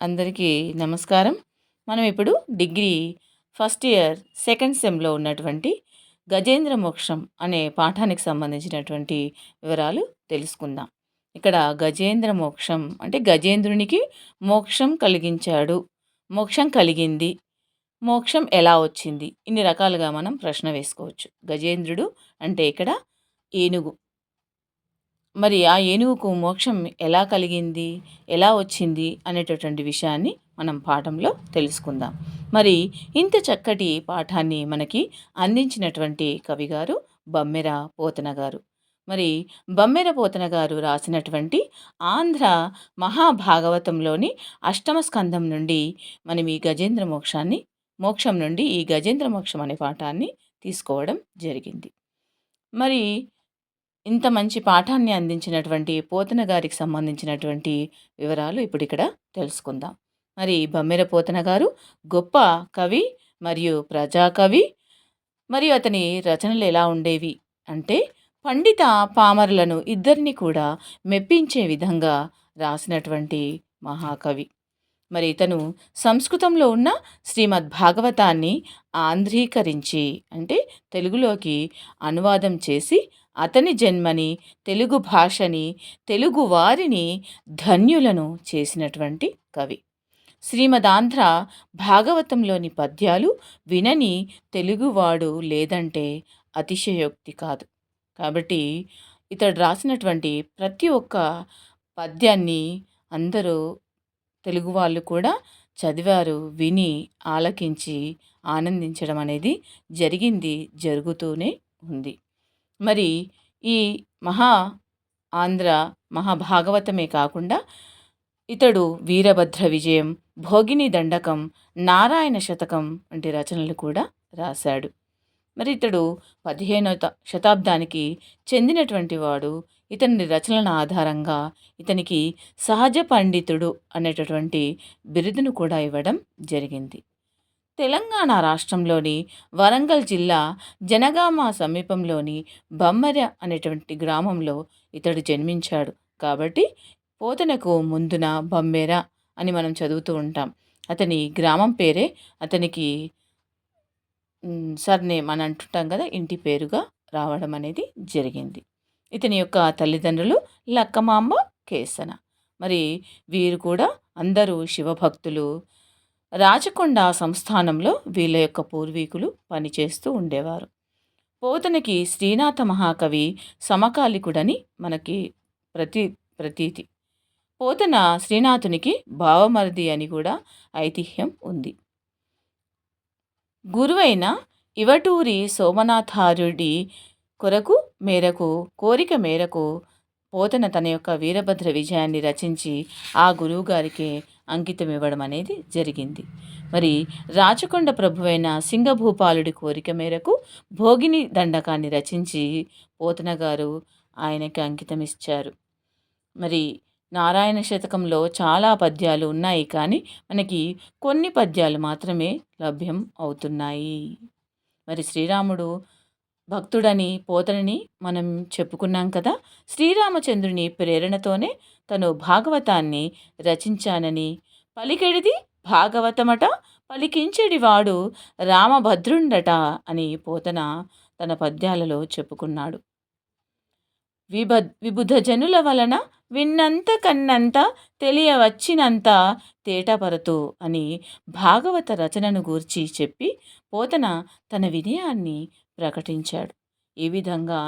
అందరికీ నమస్కారం. మనం ఇప్పుడు డిగ్రీ ఫస్ట్ ఇయర్ సెకండ్ సెమ్లో ఉన్నటువంటి గజేంద్ర మోక్షం అనే పాఠానికి సంబంధించినటువంటి వివరాలు తెలుసుకుందాం. ఇక్కడ గజేంద్ర మోక్షం అంటే గజేంద్రునికి మోక్షం కలిగించాడు. మోక్షం కలిగింది. మోక్షం ఎలా వచ్చింది? ఇన్ని రకాలుగా మనం ప్రశ్న వేసుకోవచ్చు. గజేంద్రుడు అంటే ఇక్కడ ఏనుగు. మరి ఆ ఏనుగుకు మోక్షం ఎలా కలిగింది? ఎలా వచ్చింది? అనేటటువంటి విషయాన్ని మనం పాఠంలో తెలుసుకుందాం. మరి ఇంత చక్కటి పాఠాన్ని మనకి అందించినటువంటి కవిగారు బమ్మెర పోతన గారు. మరి బమ్మెర పోతన గారు రాసినటువంటి ఆంధ్ర మహాభాగవతంలోని అష్టమ స్కంధం నుండి మనం ఈ గజేంద్ర మోక్షాన్ని మోక్షం నుండి ఈ గజేంద్ర మోక్షం అనే పాఠాన్ని తీసుకోవడం జరిగింది. మరి ఇంత మంచి పాఠాన్ని అందించినటువంటి పోతన గారికి సంబంధించినటువంటి వివరాలు ఇప్పుడు ఇక్కడ తెలుసుకుందాం. మరి బమ్మెర పోతన గారు గొప్ప కవి మరియు ప్రజాకవి. మరియు అతని రచనలు ఎలా ఉండేవి అంటే పండిత పామరులను ఇద్దరిని కూడా మెప్పించే విధంగా రాసినటువంటి మహాకవి. మరి ఇతను సంస్కృతంలో ఉన్న శ్రీమద్ భాగవతాన్ని ఆంధ్రీకరించి అంటే తెలుగులోకి అనువాదం చేసి అతని జన్మని తెలుగు భాషని తెలుగు వారిని ధన్యులను చేసినటువంటి కవి. శ్రీమదాంధ్ర భాగవతంలోని పద్యాలు వినని తెలుగువాడు లేదంటే అతిశయోక్తి కాదు. కాబట్టి ఇతడు రాసినటువంటి ప్రతి ఒక్క పద్యాన్ని అందరూ తెలుగు వాళ్ళు కూడా చదివారు విని ఆలకించి ఆనందించడం అనేది జరిగింది జరుగుతూనే ఉంది. మరి ఈ మహా ఆంధ్ర మహాభాగవతమే కాకుండా ఇతడు వీరభద్ర విజయం భోగిని దండకం నారాయణ శతకం వంటి రచనలు కూడా రాశాడు. మరి ఇతడు పదిహేనవ శతాబ్దానికి చెందినటువంటి వాడు ఇతని రచనల ఆధారంగా ఇతనికి సహజ పండితుడు అనేటటువంటి బిరుదును కూడా ఇవ్వడం జరిగింది. తెలంగాణ రాష్ట్రంలోని వరంగల్ జిల్లా జనగామ సమీపంలోని బమ్మర అనేటువంటి గ్రామంలో ఇతడు జన్మించాడు. కాబట్టి పోతనకు ముందున బమ్మెర అని మనం చదువుతూ ఉంటాం. అతని గ్రామం పేరే అతనికి సర్నేమ్ అని అంటుంటాం కదా ఇంటి పేరుగా రావడం అనేది జరిగింది. ఇతని యొక్క తల్లిదండ్రులు లక్కమాంబ కేసన. మరి వీరు కూడా అందరూ శివభక్తులు రాచకొండ సంస్థానంలో వీళ్ళ యొక్క పూర్వీకులు పనిచేస్తూ ఉండేవారు. పోతనకి శ్రీనాథ మహాకవి సమకాలికుడని మనకి ప్రతి ప్రతీతి. పోతన శ్రీనాథునికి భావమరిది అని కూడా ఐతిహ్యం ఉంది. గురువైన ఇవటూరి సోమనాథారుడి కొరకు మేరకు కోరిక మేరకు పోతన తన యొక్క వీరభద్ర విజయాన్ని రచించి ఆ గురువుగారికి అంకితం ఇవ్వడం అనేది జరిగింది. మరి రాచకొండ ప్రభువైన సింగభూపాలుడి కోరిక మేరకు భోగిని దండకాన్ని రచించి పోతన గారు ఆయనకి అంకితం ఇచ్చారు. మరి నారాయణ శతకంలో చాలా పద్యాలు ఉన్నాయి కానీ మనకి కొన్ని పద్యాలు మాత్రమే లభ్యం అవుతున్నాయి. మరి శ్రీరాముడు భక్తుడని పోతనని మనం చెప్పుకున్నాం కదా! శ్రీరామచంద్రుని ప్రేరణతోనే తను భాగవతాన్ని రచించానని. పలికెడిది భాగవతమట పలికించెడివాడు రామభద్రుండట అని పోతన తన పద్యాలలో చెప్పుకున్నాడు. విభ విబుధ జనుల వలన విన్నంత కన్నంత తెలియవచ్చినంత తేటపరతు అని భాగవత రచనను గూర్చి చెప్పి పోతన తన వినయాన్ని ప్రకటించాడు. ఈ విధంగా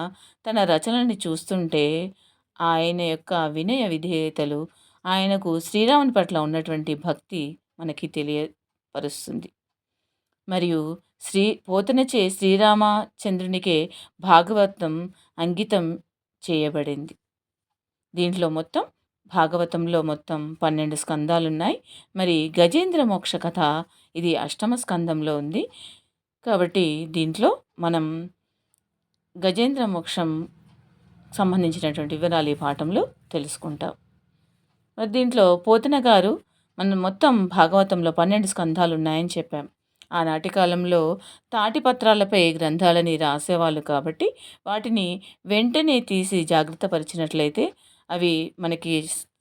తన రచనని చూస్తుంటే ఆయన యొక్క వినయ విధేయతలు ఆయనకు శ్రీరాముని పట్ల ఉన్నటువంటి భక్తి మనకి తెలియపరుస్తుంది. మరియు శ్రీ పోతనచే శ్రీరామచంద్రునికే భాగవతం అంకితం చేయబడింది. దీంట్లో మొత్తం భాగవతంలో మొత్తం పన్నెండు స్కందాలు ఉన్నాయి మరి గజేంద్ర మోక్ష కథ ఇది అష్టమ స్కందంలో ఉంది. కాబట్టి దీంట్లో మనం గజేంద్ర మోక్షం సంబంధించినటువంటి వివరాలు ఈ పాఠంలో తెలుసుకుంటాం. మరి దీంట్లో పోతన గారు మనం మొత్తం భాగవతంలో పన్నెండు స్కంధాలు ఉన్నాయని చెప్పాం. ఆనాటి కాలంలో తాటిపత్రాలపై గ్రంథాలని రాసేవాళ్ళు కాబట్టి వాటిని వెంటనే తీసి జాగ్రత్త పరిచినట్లయితే అవి మనకి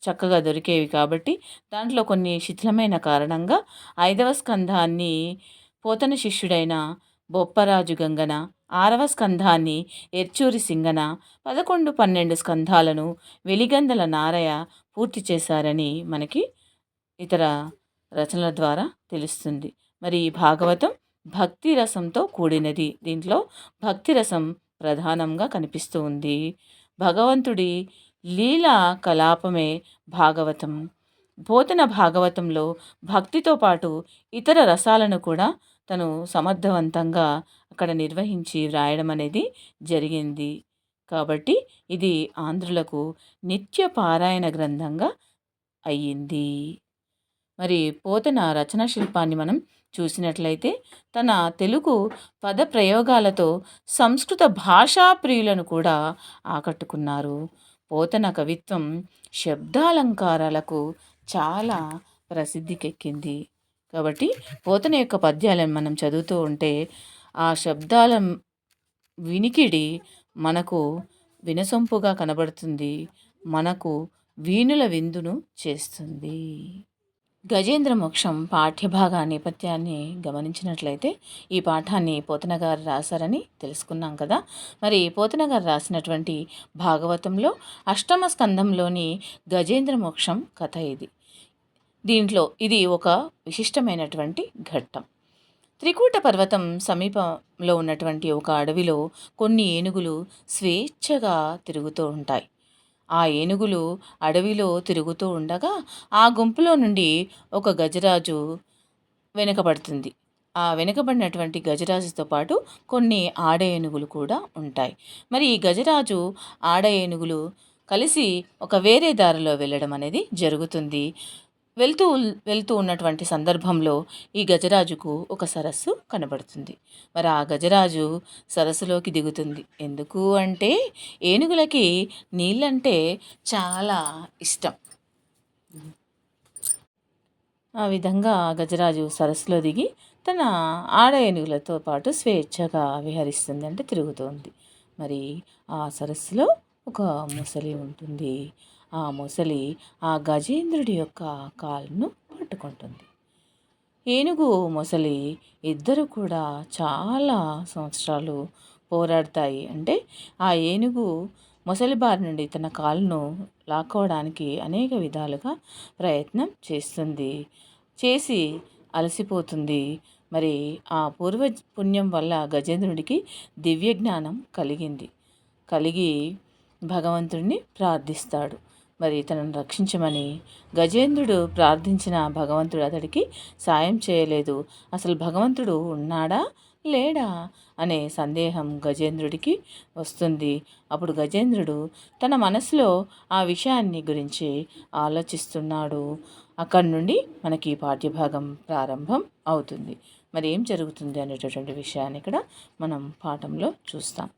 చక్కగా దొరికేవి కాబట్టి దాంట్లో కొన్ని శిథిలమైన కారణంగా ఐదవ స్కంధాన్ని పోతన శిష్యుడైన బొప్పరాజు గంగన ఆరవ స్కంధాన్ని ఎర్చూరి సింగన పదకొండు పన్నెండు స్కంధాలను వెలిగందల నారయ పూర్తి చేశారని మనకి ఇతర రచనల ద్వారా తెలుస్తుంది. మరి ఈ భాగవతం భక్తి రసంతో కూడినది. దీంట్లో భక్తి రసం ప్రధానంగా కనిపిస్తూ ఉంది. భగవంతుడి లీలా కలాపమే భాగవతం. పోతన భాగవతంలో భక్తితో పాటు ఇతర రసాలను కూడా తను సమర్థవంతంగా అక్కడ నిర్వహించి వ్రాయడం అనేది జరిగింది. కాబట్టి ఇది ఆంధ్రులకు నిత్య పారాయణ గ్రంథంగా అయ్యింది. మరి పోతన రచనా శిల్పాన్ని మనం చూసినట్లయితే తన తెలుగు పద ప్రయోగాలతో సంస్కృత భాషా ప్రియులను కూడా ఆకట్టుకున్నారు. పోతన కవిత్వం శబ్దాలంకారాలకు చాలా ప్రసిద్ధికెక్కింది. కాబట్టి పోతన యొక్క పద్యాలను మనం చదువుతూ ఉంటే ఆ శబ్దాల వినికిడి మనకు వినసొంపుగా కనబడుతుంది మనకు వీణుల విందును చేస్తుంది. గజేంద్ర మోక్షం పాఠ్యభాగ నేపథ్యాన్ని గమనించినట్లయితే ఈ పాఠాన్ని పోతన గారు రాశారని తెలుసుకున్నాం కదా. మరి పోతన గారు రాసినటువంటి భాగవతంలో అష్టమ స్కంధంలోని గజేంద్ర మోక్షం కథ ఇది. దీంట్లో ఇది ఒక విశిష్టమైనటువంటి ఘట్టం. త్రికూట పర్వతం సమీపంలో ఉన్నటువంటి ఒక అడవిలో కొన్ని ఏనుగులు స్వేచ్ఛగా తిరుగుతూ ఉంటాయి. ఆ ఏనుగులు అడవిలో తిరుగుతూ ఉండగా ఆ గుంపులో నుండి ఒక గజరాజు వెనుకబడుతుంది. ఆ వెనుకబడినటువంటి గజరాజుతో పాటు కొన్ని ఆడ ఏనుగులు కూడా ఉంటాయి. మరి ఈ గజరాజు ఆడ ఏనుగులు కలిసి ఒక వేరే దారిలో వెళ్ళడం అనేది జరుగుతుంది. వెళ్తూ వెళ్తూ ఉన్నటువంటి సందర్భంలో ఈ గజరాజుకు ఒక సరస్సు కనబడుతుంది. మరి ఆ గజరాజు సరస్సులోకి దిగుతుంది. ఎందుకు అంటే ఏనుగులకి నీళ్ళంటే చాలా ఇష్టం. ఆ విధంగా గజరాజు సరస్సులో దిగి తన ఆడ ఏనుగులతో పాటు స్వేచ్ఛగా విహరిస్తుంది అంటే తిరుగుతోంది. మరి ఆ సరస్సులో ఒక ముసలి ఉంటుంది. ఆ ముసలి ఆ గజేంద్రుడి యొక్క కాలును పట్టుకుంటుంది. ఏనుగు మొసలి ఇద్దరు కూడా చాలా సంవత్సరాలు పోరాడతాయి. అంటే ఆ ఏనుగు మొసలి బారి నుండి తన కాలును లాక్కోవడానికి అనేక విధాలుగా ప్రయత్నం చేస్తుంది. చేసి అలసిపోతుంది. మరి ఆ పూర్వ పుణ్యం వల్ల గజేంద్రుడికి దివ్య జ్ఞానం కలిగింది. కలిగి భగవంతుడిని ప్రార్థిస్తాడు. మరి తనను రక్షించమని గజేంద్రుడు ప్రార్థించిన భగవంతుడు అతడికి సాయం చేయలేదు. అసలు భగవంతుడు ఉన్నాడా? లేడా? అనే సందేహం గజేంద్రుడికి వస్తుంది. అప్పుడు గజేంద్రుడు తన మనసులో ఆ విషయాన్ని గురించి ఆలోచిస్తున్నాడు. అక్కడి నుండి మనకి పాఠ్యభాగం ప్రారంభం అవుతుంది. మరి ఏం జరుగుతుంది అనేటటువంటి విషయాన్ని ఇక్కడ మనం పాఠంలో చూస్తాం.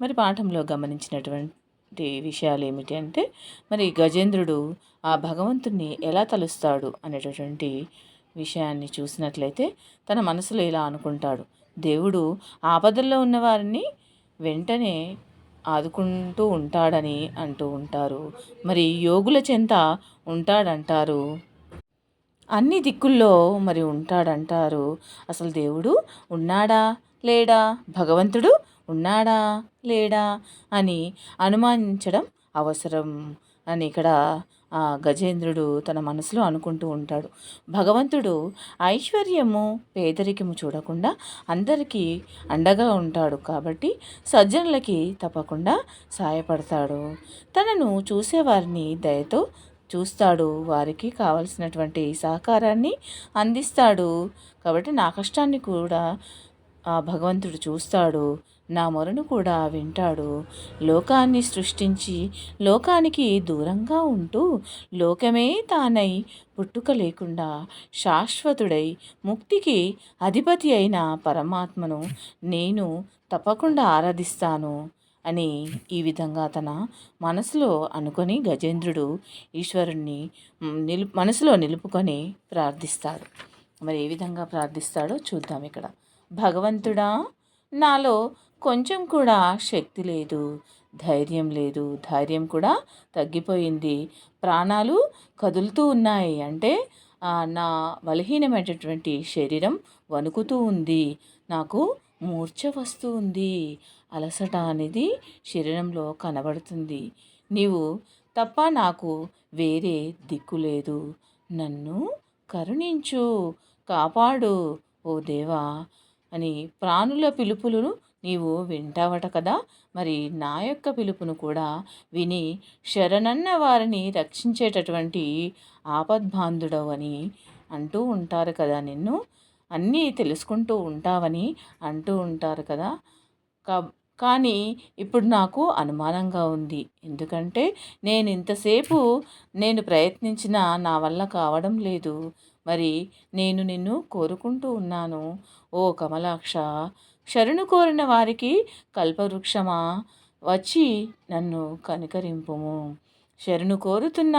మరి పాఠంలో గమనించినటువంటి విషయాలు ఏమిటి అంటే మరి గజేంద్రుడు ఆ భగవంతుణ్ణి ఎలా తలుస్తాడు అనేటటువంటి విషయాన్ని చూసినట్లయితే తన మనసులో ఇలా అనుకుంటాడు. దేవుడు ఆపదల్లో ఉన్నవారిని వెంటనే ఆదుకుంటూ ఉంటాడని అంటూ ఉంటారు. మరి యోగుల చెంత ఉంటాడంటారు. అన్ని దిక్కుల్లో మరి ఉంటాడంటారు. అసలు దేవుడు ఉన్నాడా? లేడా? భగవంతుడు ఉన్నాడా? లేడా? అని అనుమానించడం అవసరం అని ఇక్కడ ఆ గజేంద్రుడు తన మనసులో అనుకుంటూ ఉంటాడు. భగవంతుడు ఐశ్వర్యము పేదరికము చూడకుండా అందరికీ అండగా ఉంటాడు కాబట్టి సజ్జనులకి తప్పకుండా సాయపడతాడు. తనను చూసేవారిని దయతో చూస్తాడు. వారికి కావలసినటువంటి సహకారాన్ని అందిస్తాడు. కాబట్టి నా కష్టాన్ని కూడా ఆ భగవంతుడు చూస్తాడు. నా మొరను కూడా వింటాడు. లోకాన్ని సృష్టించి లోకానికి దూరంగా ఉంటూ లోకమే తానై పుట్టుక లేకుండా శాశ్వతుడై ముక్తికి అధిపతి అయిన పరమాత్మను నేను తప్పకుండా ఆరాధిస్తాను అని ఈ విధంగా తన మనసులో అనుకొని గజేంద్రుడు ఈశ్వరుణ్ణి నిలు మనసులో నిలుపుకొని ప్రార్థిస్తాడు. మరి ఏ విధంగా ప్రార్థిస్తాడో చూద్దాం ఇక్కడ. భగవంతుడా నాలో కొంచెం కూడా శక్తి లేదు ధైర్యం లేదు. ధైర్యం కూడా తగ్గిపోయింది. ప్రాణాలు కదులుతూ ఉన్నాయి. అంటే నా బలహీనమైనటువంటి శరీరం వణుకుతూ ఉంది. నాకు మూర్ఛ వస్తూ ఉంది అలసట అనేది శరీరంలో కనబడుతుంది. నీవు తప్ప నాకు వేరే దిక్కు లేదు. నన్ను కరుణించు కాపాడు ఓ దేవా అని ప్రాణుల పిలుపులను నీవు వింటావట కదా? మరి నా యొక్క పిలుపును కూడా విని శరణన్న వారిని రక్షించేటటువంటి ఆపద్బాంధుడవని అంటూ ఉంటారు కదా నిన్ను. అన్నీ తెలుసుకుంటూ ఉంటావని అంటూ ఉంటారు కదా. కా కానీ ఇప్పుడు నాకు అనుమానంగా ఉంది. ఎందుకంటే నేను ఇంతసేపు నేను ప్రయత్నించిన నా వల్ల కావడం లేదు. మరి నేను నిన్ను కోరుకుంటూ ఉన్నాను. ఓ కమలాక్ష శరణు కోరిన వారికి కల్పవృక్షమా వచ్చి నన్ను కనికరింపుము. శరణు కోరుతున్న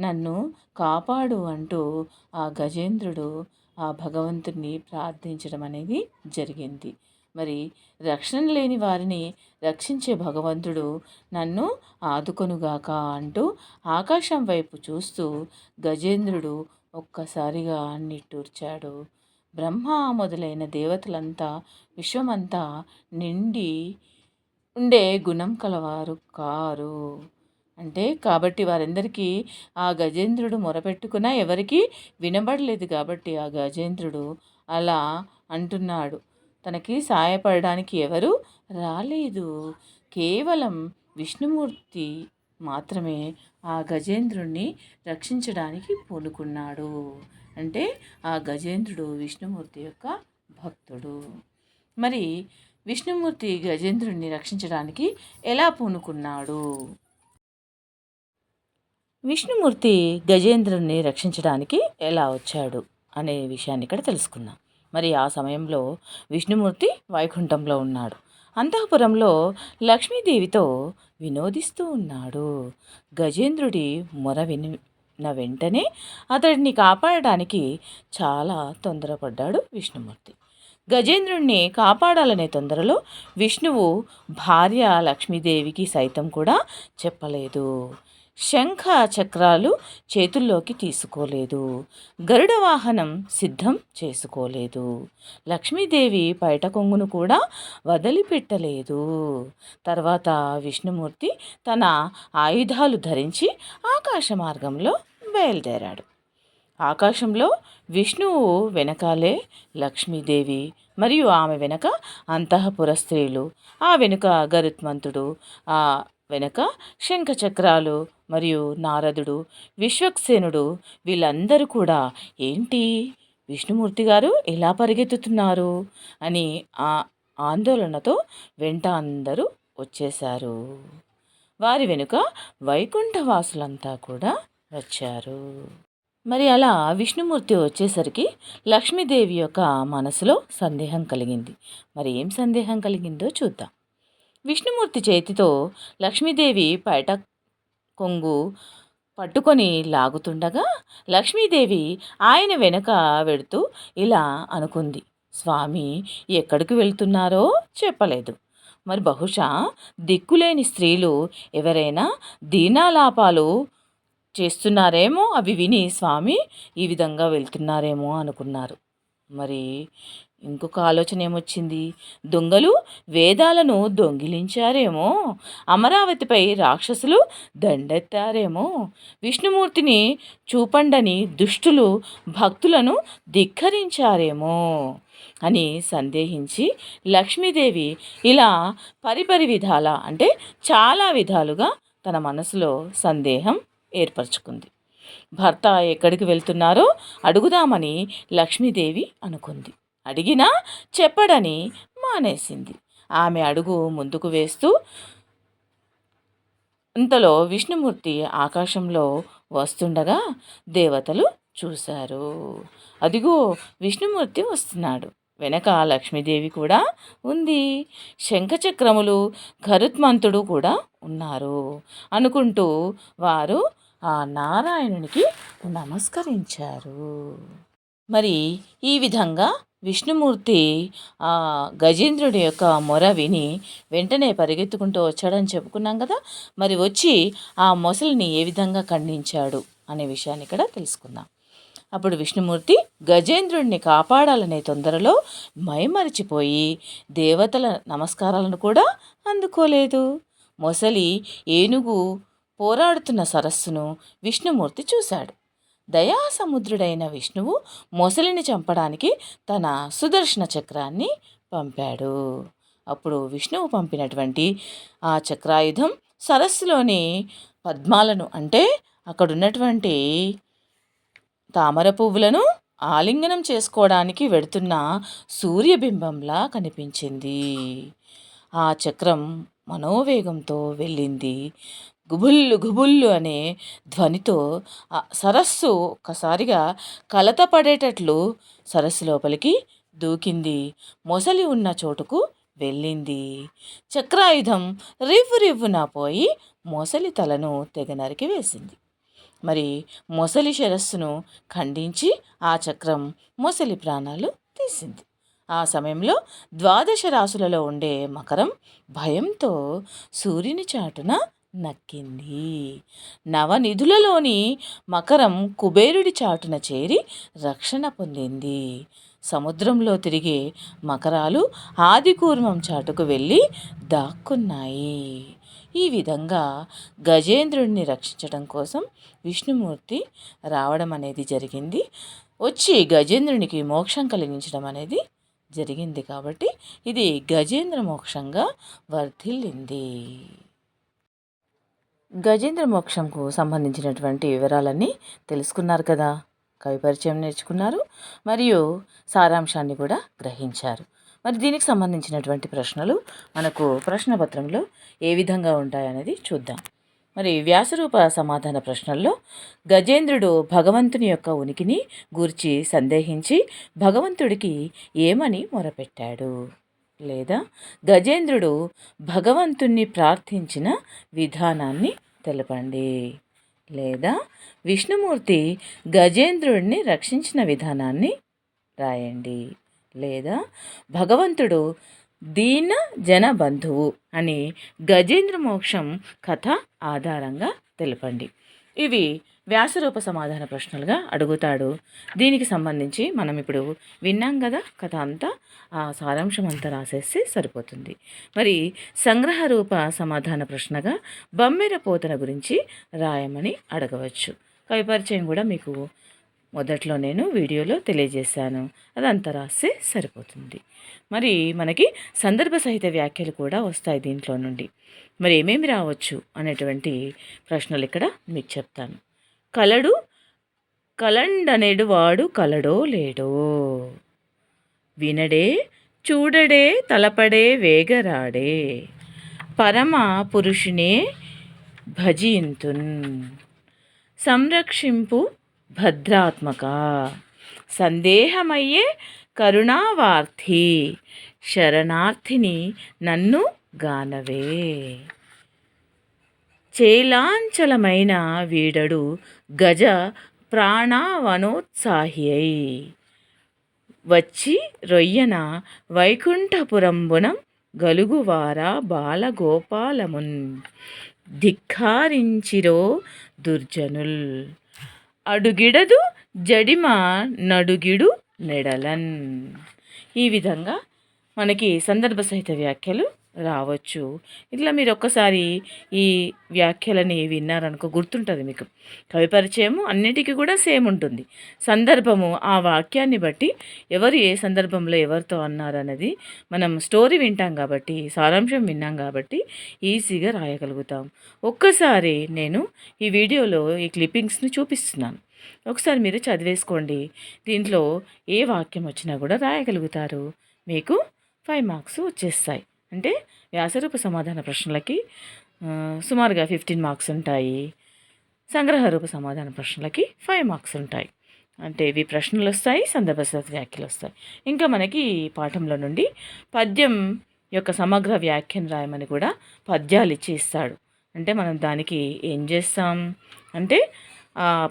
నన్ను కాపాడు అంటూ ఆ గజేంద్రుడు ఆ భగవంతుడిని ప్రార్థించడం అనేది జరిగింది. మరి రక్షణ లేని వారిని రక్షించే భగవంతుడు నన్ను ఆదుకొనుగాక అంటూ ఆకాశం వైపు చూస్తూ గజేంద్రుడు ఒక్కసారిగా నిట్టూర్చాడు. బ్రహ్మ మొదలైన దేవతలంతా విశ్వమంతా నిండి ఉండే గుణం కలవారు కారు. అంటే కాబట్టి వారందరికీ ఆ గజేంద్రుడు మొరపెట్టుకున్న ఎవరికీ వినబడలేదు కాబట్టి ఆ గజేంద్రుడు అలా అంటున్నాడు. తనకి సహాయపడడానికి ఎవరు రాలేదు. కేవలం విష్ణుమూర్తి మాత్రమే ఆ గజేంద్రుణ్ణి రక్షించడానికి పూనుకున్నాడు. అంటే ఆ గజేంద్రుడు విష్ణుమూర్తి యొక్క భక్తుడు. మరి విష్ణుమూర్తి గజేంద్రుడిని రక్షించడానికి ఎలా పూనుకున్నాడు? విష్ణుమూర్తి గజేంద్రుడిని రక్షించడానికి ఎలా వచ్చాడు అనే విషయాన్ని ఇక్కడ తెలుసుకుందాం మరి ఆ సమయంలో విష్ణుమూర్తి వైకుంఠంలో ఉన్నాడు. అంతఃపురంలో లక్ష్మీదేవితో వినోదిస్తూ ఉన్నాడు. గజేంద్రుడి మొర విని చెప్పిన వెంటనే అతడిని కాపాడడానికి చాలా తొందరపడ్డాడు విష్ణుమూర్తి. గజేంద్రుణ్ణి కాపాడాలనే తొందరలో విష్ణువు భార్య లక్ష్మీదేవికి సైతం కూడా చెప్పలేదు. శంఖ చక్రాలు చేతుల్లోకి తీసుకోలేదు. గరుడ వాహనం సిద్ధం చేసుకోలేదు. లక్ష్మీదేవి పైట కొంగును కూడా వదిలిపెట్టలేదు. తర్వాత విష్ణుమూర్తి తన ఆయుధాలు ధరించి ఆకాశ మార్గంలో బయలుదేరాడు. ఆకాశంలో విష్ణువు వెనకాలే లక్ష్మీదేవి మరియు ఆమె వెనక అంతఃపుర స్త్రీలు ఆ వెనుక గరుత్మంతుడు ఆ వెనక శంఖచక్రాలు మరియు నారదుడు విశ్వక్సేనుడు వీళ్ళందరూ కూడా ఏంటి విష్ణుమూర్తి గారు ఎలా పరిగెత్తుతున్నారు? అని ఆ ఆందోళనతో వెంట అందరూ వచ్చేశారు. వారి వెనుక వైకుంఠవాసులంతా కూడా వచ్చారు. మరి అలా విష్ణుమూర్తి వచ్చేసరికి లక్ష్మీదేవి యొక్క మనసులో సందేహం కలిగింది. మరి ఏం సందేహం కలిగిందో చూద్దాం. విష్ణుమూర్తి చేతితో లక్ష్మీదేవి పైట కొంగు పట్టుకొని లాగుతుండగా లక్ష్మీదేవి ఆయన వెనక వెడుతూ ఇలా అనుకుంది. స్వామి ఎక్కడికి వెళ్తున్నారో చెప్పలేదు. మరి బహుశా దిక్కులేని స్త్రీలు ఎవరైనా దీనాలాపాలు చేస్తున్నారేమో అవి విని స్వామి ఈ విధంగా వెళ్తున్నారేమో అనుకున్నారు. మరి ఇంకొక ఆలోచన ఏమొచ్చింది? దొంగలు వేదాలను దొంగిలించారేమో అమరావతిపై రాక్షసులు దండెత్తారేమో విష్ణుమూర్తిని చూపండని దుష్టులు భక్తులను ధిక్కరించారేమో అని సందేహించి లక్ష్మీదేవి ఇలా పరిపరి విధాల అంటే చాలా విధాలుగా తన మనసులో సందేహం ఏర్పరచుకుంది. భర్త ఎక్కడికి వెళ్తున్నారో? అడుగుదామని లక్ష్మీదేవి అనుకుంది. అడిగినా చెప్పడని మానేసింది. ఆమె అడుగు ముందుకు వేస్తూ ఇంతలో విష్ణుమూర్తి ఆకాశంలో వస్తుండగా దేవతలు చూశారు. అదిగో విష్ణుమూర్తి వస్తున్నాడు. వెనక లక్ష్మీదేవి కూడా ఉంది. శంఖచక్రములు గరుత్మంతుడు కూడా ఉన్నారు అనుకుంటూ వారు ఆ నారాయణునికి నమస్కరించారు. మరి ఈ విధంగా విష్ణుమూర్తి ఆ గజేంద్రుడి యొక్క మొర విని వెంటనే పరిగెత్తుకుంటూ వచ్చాడని చెప్పుకున్నాం కదా మరి వచ్చి ఆ మొసలిని ఏ విధంగా ఖండించాడు అనే విషయాన్ని ఇక్కడ తెలుసుకుందాం. అప్పుడు విష్ణుమూర్తి గజేంద్రుడిని కాపాడాలనే తొందరలో మైమరిచిపోయి దేవతల నమస్కారాలను కూడా అందుకోలేదు. మొసలి ఏనుగు పోరాడుతున్న సరస్సును విష్ణుమూర్తి చూశాడు. దయాసముద్రుడైన విష్ణువు మొసలిని చంపడానికి తన సుదర్శన చక్రాన్ని పంపాడు. అప్పుడు విష్ణువు పంపినటువంటి ఆ చక్రాయుధం సరస్సులోని పద్మాలను అంటే అక్కడున్నటువంటి తామర పువ్వులను ఆలింగనం చేసుకోవడానికి వెడుతున్న సూర్యబింబంలా కనిపించింది. ఆ చక్రం మనోవేగంతో వెళ్ళింది. గుబుల్లు గుబుల్లు అనే ధ్వనితో సరస్సు ఒక్కసారిగా కలత పడేటట్లు సరస్సు లోపలికి దూకింది. మొసలి ఉన్న చోటుకు వెళ్ళింది. చక్రాయుధం రివ్వు రివ్వున పోయి మొసలి తలను తెగ నరికి వేసింది. మరి మొసలి శిరస్సును ఖండించి ఆ చక్రం మొసలి ప్రాణాలు తీసింది. ఆ సమయంలో ద్వాదశ రాసులలో ఉండే మకరం భయంతో సూర్యుని చాటున నక్కింది. నవనిధులలోని మకరం కుబేరుడి చాటున చేరి రక్షణ పొందింది. సముద్రంలో తిరిగే మకరాలు ఆదికూర్మం చాటుకు వెళ్ళి దాక్కున్నాయి. ఈ విధంగా గజేంద్రుడిని రక్షించడం కోసం విష్ణుమూర్తి రావడం అనేది జరిగింది. వచ్చి గజేంద్రునికి మోక్షం కలిగించడం అనేది జరిగింది కాబట్టి ఇది గజేంద్ర మోక్షంగా వర్ధిల్లింది. గజేంద్ర మోక్షంకు సంబంధించినటువంటి వివరాలన్నీ తెలుసుకున్నారు కదా. కవి పరిచయం నేర్చుకున్నారు మరియు సారాంశాన్ని కూడా గ్రహించారు. మరి దీనికి సంబంధించినటువంటి ప్రశ్నలు మనకు ప్రశ్నపత్రంలో ఏ విధంగా ఉంటాయనేది చూద్దాం. మరి వ్యాసరూప సమాధాన ప్రశ్నల్లో గజేంద్రుడు భగవంతుని యొక్క ఉనికిని గూర్చి సందేహించి భగవంతుడికి ఏమని మొరపెట్టాడు? లేదా గజేంద్రుడు భగవంతుణ్ణి ప్రార్థించిన విధానాన్ని తెలపండి. లేదా విష్ణుమూర్తి గజేంద్రుడిని రక్షించిన విధానాన్ని రాయండి. లేదా భగవంతుడు దీన జన బంధువు అని గజేంద్ర మోక్షం కథ ఆధారంగా తెలపండి. ఇవి వ్యాసరూప సమాధాన ప్రశ్నలుగా అడుగుతాడు. దీనికి సంబంధించి మనం ఇప్పుడు విన్నాం కదా కథ అంతా ఆ సారాంశం అంతా రాసేస్తే సరిపోతుంది. మరి సంగ్రహ రూప సమాధాన ప్రశ్నగా బమ్మెర పోతన గురించి రాయమని అడగవచ్చు. కవి పరిచయం కూడా మీకు మొదట్లో నేను వీడియోలో తెలియజేశాను. అదంతా రాస్తే సరిపోతుంది. మరి మనకి సందర్భ సహిత వ్యాఖ్యలు కూడా వస్తాయి దీంట్లో నుండి. మరి ఏమేమి రావచ్చు అనేటువంటి ప్రశ్నలు ఇక్కడ మీకు చెప్తాను. కలడు కలండనేడు వాడు కలడో లేడో. వినడే చూడడే తలపడే వేగరాడే. పరమ పురుషునే భజింతున్ సంరక్షింపు భద్రాత్మక. సందేహమయ్యే కరుణావార్థి. శరణార్థిని నన్ను గానవే. చేలాంచలమైన వీడడు గజ ప్రాణావనోత్సాహ్యై. వచ్చి రొయ్యన వైకుంఠపురంబునం గలుగువారా బాలగోపాలమున్ ధిక్కారించిరో దుర్జనుల్. అడుగిడదు జడిమ నడుగిడు నెడలన్. ఈ విధంగా మనకి సందర్భ సహిత వ్యాఖ్యలు రావచ్చు. ఇట్లా మీరు ఒక్కసారి ఈ వ్యాఖ్యలని విన్నారనుకో గుర్తుంటుంది మీకు. కవి పరిచయము అన్నిటికీ కూడా సేమ్ ఉంటుంది. సందర్భము ఆ వాక్యాన్ని బట్టి ఎవరు ఏ సందర్భంలో ఎవరితో అన్నారన్నది మనం స్టోరీ వింటాం కాబట్టి సారాంశం విన్నాం కాబట్టి ఈజీగా రాయగలుగుతాం. ఒక్కసారి నేను ఈ వీడియోలో ఈ క్లిప్పింగ్స్ని చూపిస్తున్నాను. ఒకసారి మీరు చదివేసుకోండి. దీంట్లో ఏ వాక్యం వచ్చినా కూడా రాయగలుగుతారు. మీకు ఫైవ్ మార్క్స్ వచ్చేస్తాయి. అంటే వ్యాసరూప సమాధాన ప్రశ్నలకి సుమారుగా ఫిఫ్టీన్ మార్క్స్ ఉంటాయి. సంగ్రహ రూప సమాధాన ప్రశ్నలకి ఫైవ్ మార్క్స్ ఉంటాయి. అంటే ఇవి ప్రశ్నలు వస్తాయి సందర్భ వ్యాఖ్యలు వస్తాయి. ఇంకా మనకి ఈ పాఠంలో నుండి పద్యం యొక్క సమగ్ర వ్యాఖ్యను రాయమని కూడా పద్యాలు ఇచ్చి ఇస్తాడు. అంటే మనం దానికి ఏం చేస్తాం? అంటే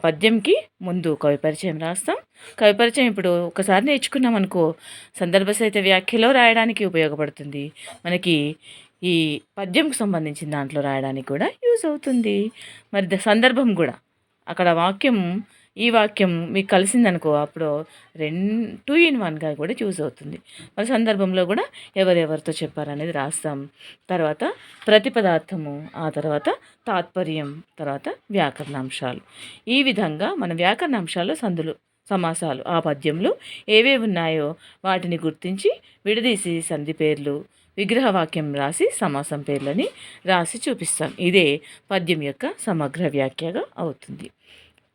పద్యంకి ముందు కవి పరిచయం రాస్తాం. కవి పరిచయం ఇప్పుడు ఒకసారి నేర్చుకున్నాం అనుకో సందర్భ సహిత వ్యాఖ్యలో రాయడానికి ఉపయోగపడుతుంది. మనకి ఈ పద్యంకు సంబంధించిన దాంట్లో రాయడానికి కూడా యూజ్ అవుతుంది. మరి ద- సందర్భం కూడా అక్కడ వాక్యం ఈ వాక్యం మీకు కలిసిందనుకో అప్పుడు రెండు టూ ఇన్ వన్గా కూడా చూస్ అవుతుంది. మరి సందర్భంలో కూడా ఎవరెవరితో చెప్పారనేది రాస్తాం. తర్వాత ప్రతిపదార్థము ఆ తర్వాత తాత్పర్యం తర్వాత వ్యాకరణాంశాలు. ఈ విధంగా మన వ్యాకరణాంశాలు సందులు సమాసాలు ఆ పద్యంలో ఏవేవి ఉన్నాయో వాటిని గుర్తించి విడదీసి సంధి పేర్లు విగ్రహవాక్యం రాసి సమాసం పేర్లని రాసి చూపిస్తాం. ఇదే పద్యం యొక్క సమగ్ర వ్యాఖ్యగా అవుతుంది.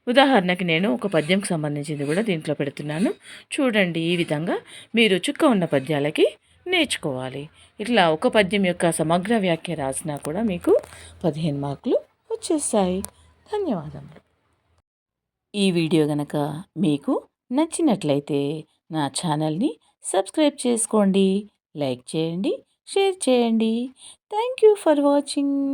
ఉదాహరణకి నేను ఒక పద్యంకి సంబంధించింది కూడా దీంట్లో పెడుతున్నాను. చూడండి ఈ విధంగా మీరు చుక్క ఉన్న పద్యాలకి నేర్చుకోవాలి. ఇట్లా ఒక పద్యం యొక్క సమగ్ర వ్యాఖ్య రాసినా కూడా మీకు పదిహేను మార్కులు వచ్చేస్తాయి. ధన్యవాదములు. ఈ వీడియో గనక మీకు నచ్చినట్లయితే నా ఛానల్ని సబ్స్క్రైబ్ చేసుకోండి లైక్ చేయండి షేర్ చేయండి. Thank you for watching.